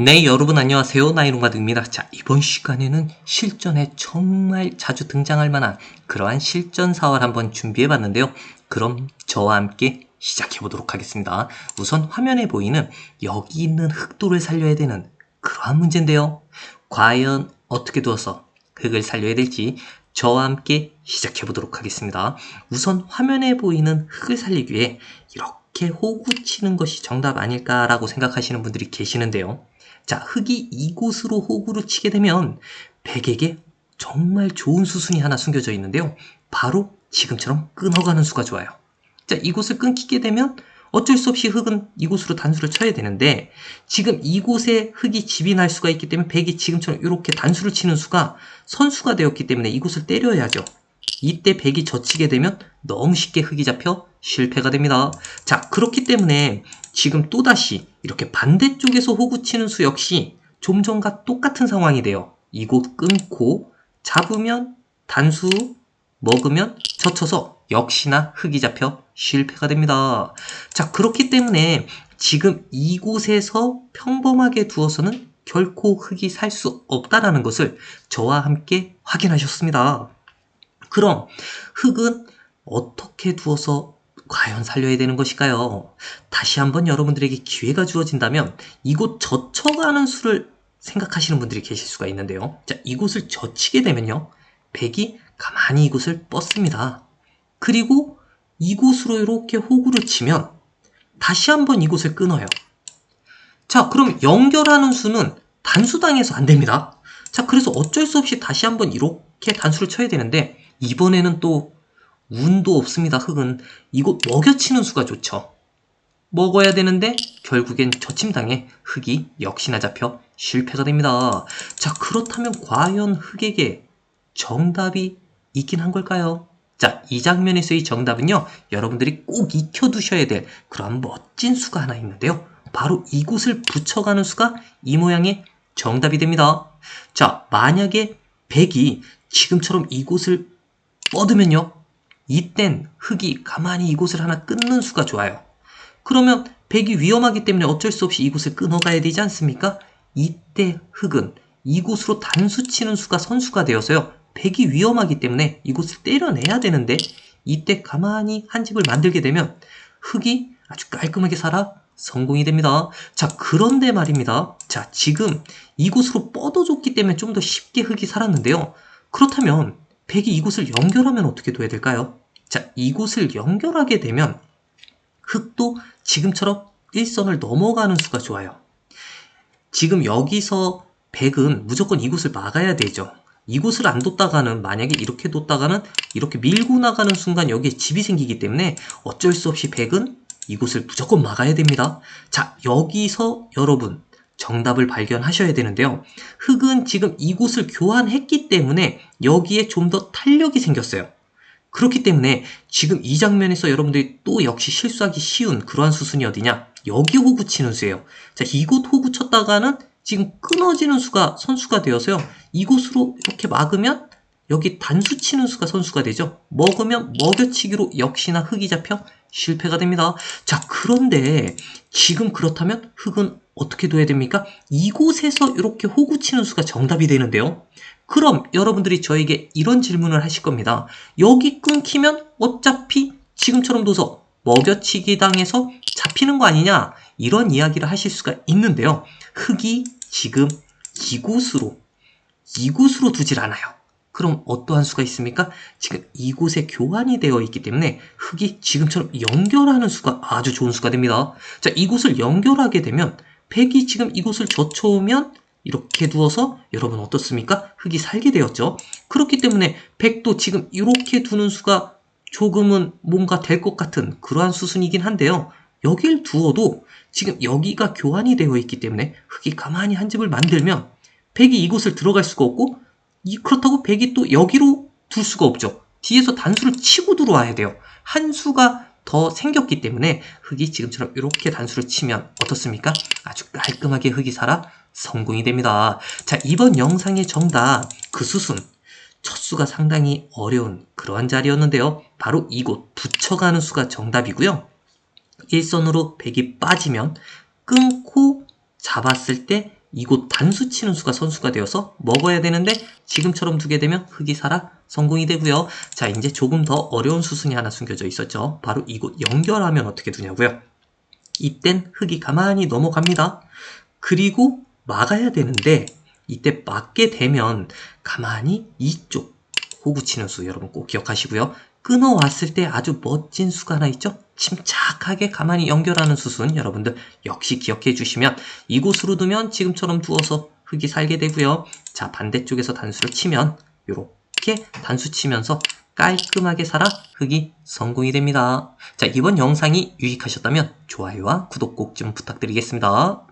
네, 여러분 안녕하세요. 나이롱가드입니다. 자, 이번 시간에는 실전에 정말 자주 등장할 만한 그러한 실전 사활 한번 준비해 봤는데요. 그럼 저와 함께 시작해 보도록 하겠습니다. 우선 화면에 보이는 여기 있는 흑도를 살려야 되는 그러한 문제인데요. 과연 어떻게 두어서 흑을 살려야 될지 저와 함께 시작해 보도록 하겠습니다. 우선 화면에 보이는 흑을 살리기 위해 이렇게 호구 치는 것이 정답 아닐까라고 생각하시는 분들이 계시는데요. 자, 흑이 이곳으로 호구를 치게 되면 백에게 정말 좋은 수순이 하나 숨겨져 있는데요. 바로 지금처럼 끊어가는 수가 좋아요. 자, 이곳을 끊기게 되면 어쩔 수 없이 흑은 이곳으로 단수를 쳐야 되는데 지금 이곳에 흑이 집이 날 수가 있기 때문에 백이 지금처럼 이렇게 단수를 치는 수가 선수가 되었기 때문에 이곳을 때려야죠. 이때 백이 젖히게 되면 너무 쉽게 흑이 잡혀 실패가 됩니다. 자, 그렇기 때문에 지금 또다시 이렇게 반대쪽에서 호구 치는 수 역시 좀 전과 똑같은 상황이 돼요. 이곳 끊고 잡으면 단수, 먹으면 젖혀서 역시나 흑이 잡혀 실패가 됩니다. 자, 그렇기 때문에 지금 이곳에서 평범하게 두어서는 결코 흑이 살 수 없다라는 것을 저와 함께 확인하셨습니다. 그럼 흑은 어떻게 두어서 과연 살려야 되는 것일까요? 다시 한번 여러분들에게 기회가 주어진다면 이곳 젖혀가는 수를 생각하시는 분들이 계실 수가 있는데요. 자, 이곳을 젖히게 되면요. 백이 가만히 이곳을 뻗습니다. 그리고 이곳으로 이렇게 호구를 치면 다시 한번 이곳을 끊어요. 자, 그럼 연결하는 수는 단수당해서 안 됩니다. 자, 그래서 어쩔 수 없이 다시 한번 이렇게 단수를 쳐야 되는데 이번에는 또 운도 없습니다. 흑은 이곳 먹여치는 수가 좋죠. 먹어야 되는데 결국엔 저침당해 흑이 역시나 잡혀 실패가 됩니다. 자 그렇다면 과연 흑에게 정답이 있긴 한 걸까요? 자, 이 장면에서의 정답은요, 여러분들이 꼭 익혀두셔야 될 그런 멋진 수가 하나 있는데요. 바로 이곳을 붙여가는 수가 이 모양의 정답이 됩니다. 자, 만약에 백이 지금처럼 이곳을 뻗으면요, 이땐 흑이 가만히 이곳을 하나 끊는 수가 좋아요. 그러면 백이 위험하기 때문에 어쩔 수 없이 이곳을 끊어가야 되지 않습니까? 이때 흑은 이곳으로 단수 치는 수가 선수가 되어서요. 백이 위험하기 때문에 이곳을 때려내야 되는데 이때 가만히 한 집을 만들게 되면 흑이 아주 깔끔하게 살아 성공이 됩니다. 자, 그런데 말입니다. 자, 지금 이곳으로 뻗어줬기 때문에 좀 더 쉽게 흑이 살았는데요. 그렇다면 백이 이곳을 연결하면 어떻게 돼야 될까요? 자, 이곳을 연결하게 되면 흑도 지금처럼 일선을 넘어가는 수가 좋아요. 지금 여기서 백은 무조건 이곳을 막아야 되죠. 이곳을 안 뒀다가는 만약에 이렇게 뒀다가는 이렇게 밀고 나가는 순간 여기에 집이 생기기 때문에 어쩔 수 없이 백은 이곳을 무조건 막아야 됩니다. 자, 여기서 여러분 정답을 발견하셔야 되는데요. 흑은 지금 이곳을 교환했기 때문에 여기에 좀 더 탄력이 생겼어요. 그렇기 때문에 지금 이 장면에서 여러분들이 또 역시 실수하기 쉬운 그러한 수순이 어디냐? 여기 호구 치는 수예요. 자, 이곳 호구 쳤다가는 지금 끊어지는 수가 선수가 되어서요. 이곳으로 이렇게 막으면 여기 단수 치는 수가 선수가 되죠. 먹으면 먹여치기로 역시나 흑이 잡혀 실패가 됩니다. 자, 그런데 지금 그렇다면 흑은 어떻게 둬야 됩니까? 이곳에서 이렇게 호구 치는 수가 정답이 되는데요. 그럼 여러분들이 저에게 이런 질문을 하실 겁니다. 여기 끊기면 어차피 지금처럼 둬서 먹여치기 당해서 잡히는 거 아니냐? 이런 이야기를 하실 수가 있는데요. 흑이 지금 이곳으로, 이곳으로 두질 않아요. 그럼 어떠한 수가 있습니까? 지금 이곳에 교환이 되어 있기 때문에 흑이 지금처럼 연결하는 수가 아주 좋은 수가 됩니다. 자, 이곳을 연결하게 되면 백이 지금 이곳을 젖혀오면 이렇게 두어서 여러분 어떻습니까? 흙이 살게 되었죠. 그렇기 때문에 백도 지금 이렇게 두는 수가 조금은 뭔가 될 것 같은 그러한 수순이긴 한데요. 여길 두어도 지금 여기가 교환이 되어 있기 때문에 흙이 가만히 한 집을 만들면 백이 이곳을 들어갈 수가 없고 그렇다고 백이 또 여기로 둘 수가 없죠. 뒤에서 단수를 치고 들어와야 돼요. 한 수가 더 생겼기 때문에 흙이 지금처럼 이렇게 단수를 치면 어떻습니까? 아주 깔끔하게 흙이 살아 성공이 됩니다. 자, 이번 영상의 정답, 그 수순. 첫 수가 상당히 어려운 그러한 자리였는데요. 바로 이곳 붙여가는 수가 정답이고요. 일선으로 백이 빠지면 끊고 잡았을 때 이곳 단수 치는 수가 선수가 되어서 먹어야 되는데 지금처럼 두게 되면 흙이 살아 성공이 되고요. 자 이제 조금 더 어려운 수순이 하나 숨겨져 있었죠. 바로 이곳 연결하면 어떻게 되냐고요. 이땐 흙이 가만히 넘어갑니다. 그리고 막아야 되는데 이때 막게 되면 가만히 이쪽 호구 치는 수 여러분 꼭 기억하시고요. 끊어왔을 때 아주 멋진 수가 하나 있죠? 침착하게 가만히 연결하는 수순 여러분들 역시 기억해 주시면 이곳으로 두면 지금처럼 두어서 흙이 살게 되고요. 자 반대쪽에서 단수를 치면 이렇게 단수 치면서 깔끔하게 살아 흙이 성공이 됩니다. 자 이번 영상이 유익하셨다면 좋아요와 구독 꼭 좀 부탁드리겠습니다.